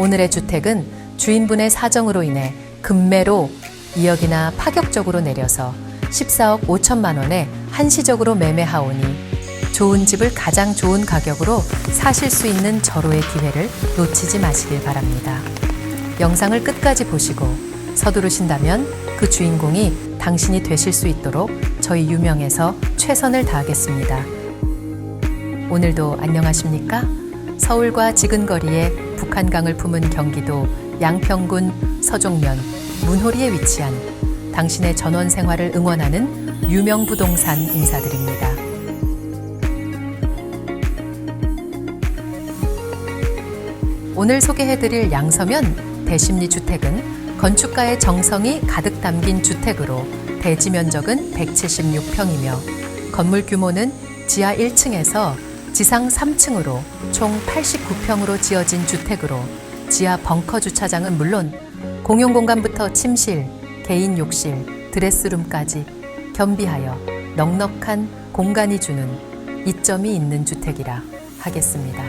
오늘의 주택은 주인분의 사정으로 인해 급매로 2억이나 파격적으로 내려서 14억 5천만 원에 한시적으로 매매하오니 좋은 집을 가장 좋은 가격으로 사실 수 있는 절호의 기회를 놓치지 마시길 바랍니다. 영상을 끝까지 보시고 서두르신다면 그 주인공이 당신이 되실 수 있도록 저희 유명에서 최선을 다하겠습니다. 오늘도 안녕하십니까? 서울과 지근거리에 북한강을 품은 경기도 양평군 서종면 문호리에 위치한 당신의 전원 생활을 응원하는 유명 부동산 인사드립니다. 오늘 소개해드릴 양서면 대심리 주택은 건축가의 정성이 가득 담긴 주택으로 대지 면적은 176평이며 건물 규모는 지하 1층에서 지상 3층으로 총 89평으로 지어진 주택으로 지하 벙커 주차장은 물론 공용 공간부터 침실, 개인 욕실, 드레스룸까지 겸비하여 넉넉한 공간이 주는 이점이 있는 주택이라 하겠습니다.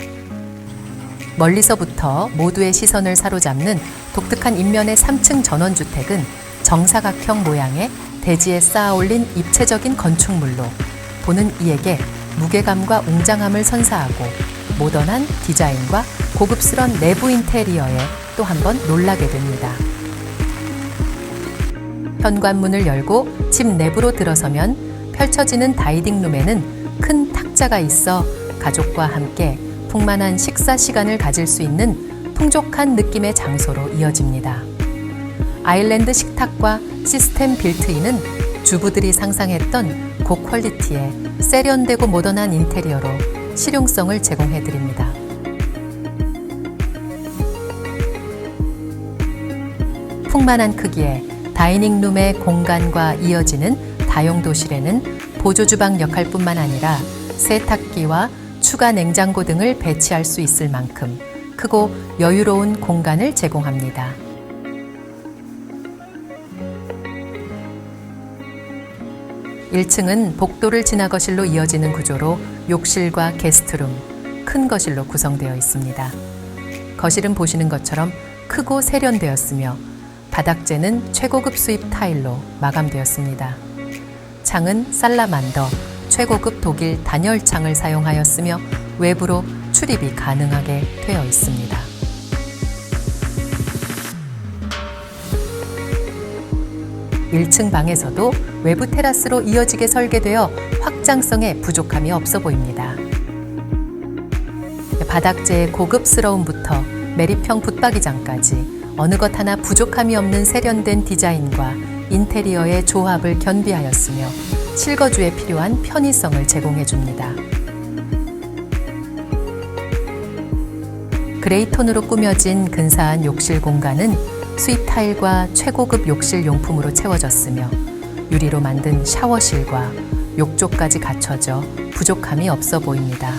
멀리서부터 모두의 시선을 사로잡는 독특한 인면의 3층 전원주택은 정사각형 모양의 대지에 쌓아 올린 입체적인 건축물로 보는 이에게 무게감과 웅장함을 선사하고 모던한 디자인과 고급스런 내부 인테리어에 또 한 번 놀라게 됩니다. 현관문을 열고 집 내부로 들어서면 펼쳐지는 다이닝룸에는 큰 탁자가 있어 가족과 함께 풍만한 식사 시간을 가질 수 있는 풍족한 느낌의 장소로 이어집니다. 아일랜드 식탁과 시스템 빌트인은 주부들이 상상했던 고퀄리티의 세련되고 모던한 인테리어로 실용성을 제공해 드립니다. 풍만한 크기의 다이닝룸의 공간과 이어지는 다용도실에는 보조주방 역할뿐만 아니라 세탁기와 추가 냉장고 등을 배치할 수 있을 만큼 크고 여유로운 공간을 제공합니다. 일층은 복도를 지나 거실로 이어지는 구조로 욕실과 게스트룸, 큰 거실로 구성되어 있습니다. 거실은 보시는 것처럼 크고 세련되었으며 바닥재는 최고급 수입 타일로 마감되었습니다. 창은 살라만더 최고급 독일 단열창을 사용하였으며 외부로 출입이 가능하게 되어 있습니다. 일층 방에서도 외부 테라스로 이어지게 설계되어 확장성에 부족함이 없어 보입니다. 바닥재의 고급스러움부터 메리평 붙박이장까지 어느 것 하나 부족함이 없는 세련된 디자인과 인테리어의 조합을 견비하였으며 실거주에 필요한 편의성을 제공해 줍니다. 그레이 톤으로 꾸며진 근사한 욕실 공간은 수입 타일과 최고급 욕실 용품으로 채워졌으며 유리로 만든 샤워실과 욕조까지 갖춰져 부족함이 없어 보입니다.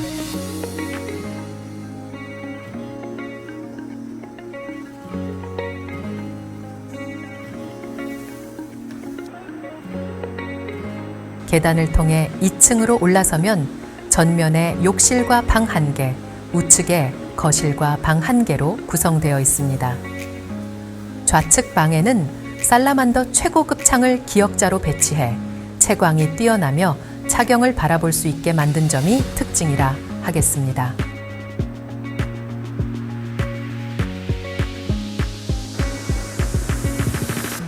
계단을 통해 2층으로 올라서면 전면에 욕실과 방한 개, 우측에 거실과 방한 개로 구성되어 있습니다. 좌측 방에는 살라만더 최고급 창을 기역자로 배치해 채광이 뛰어나며 차경을 바라볼 수 있게 만든 점이 특징이라 하겠습니다.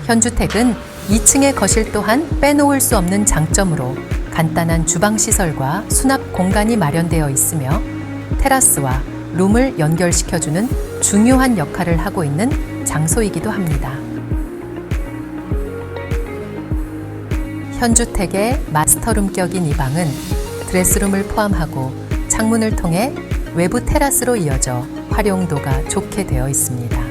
현주택은 2층의 거실 또한 빼놓을 수 없는 장점으로 간단한 주방 시설과 수납 공간이 마련되어 있으며 테라스와 룸을 연결시켜주는 중요한 역할을 하고 있는 장소이기도 합니다. 현주택의 마스터룸격인 이 방은 드레스룸을 포함하고 창문을 통해 외부 테라스로 이어져 활용도가 좋게 되어 있습니다.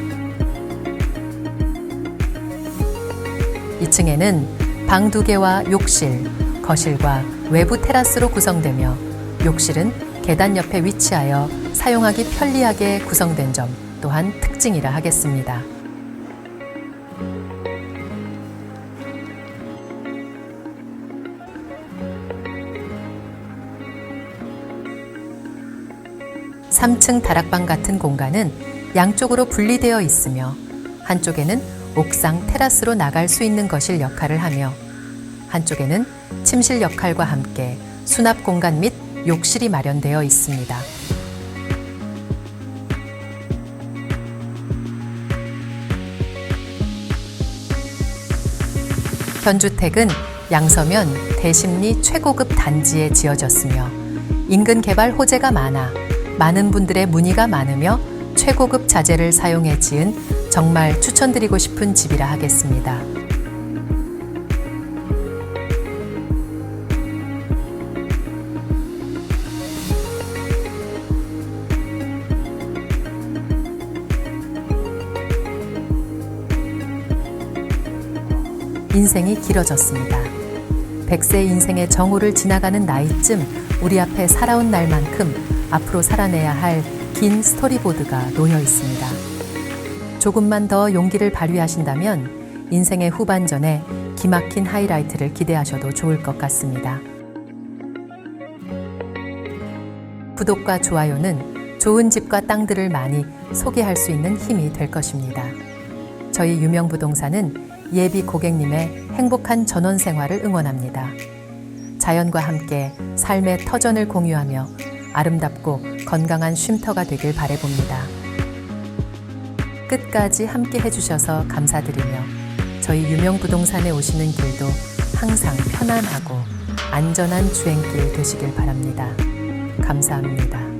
2층에는 방 두 개와 욕실, 거실과 외부 테라스로 구성되며 욕실은 계단 옆에 위치하여 사용하기 편리하게 구성된 점 또한 특징이라 하겠습니다. 삼층 다락방 같은 공간은 양쪽으로 분리되어 있으며 한쪽에는 옥상 테라스로 나갈 수 있는 거실 역할을 하며 한쪽에는 침실 역할과 함께 수납 공간 및 욕실이 마련되어 있습니다. 현주택은 양서면 대심리 최고급 단지에 지어졌으며 인근 개발 호재가 많아 많은 분들의 문의가 많으며 최고급 자재를 사용해 지은 정말 추천드리고 싶은 집이라 하겠습니다. 인생이 길어졌습니다. 100세 인생의 정오를 지나가는 나이쯤 우리 앞에 살아온 날만큼 앞으로 살아내야 할 긴 스토리보드가 놓여 있습니다. 조금만 더 용기를 발휘하신다면 인생의 후반전에 기막힌 하이라이트를 기대하셔도 좋을 것 같습니다. 구독과 좋아요는 좋은 집과 땅들을 많이 소개할 수 있는 힘이 될 것입니다. 저희 유명 부동산은 예비 고객님의 행복한 전원 생활을 응원합니다. 자연과 함께 삶의 터전을 공유하며 아름답고 건강한 쉼터가 되길 바래봅니다. 끝까지 함께 해주셔서 감사드리며 저희 유명 부동산에 오시는 길도 항상 편안하고 안전한 주행길 되시길 바랍니다. 감사합니다.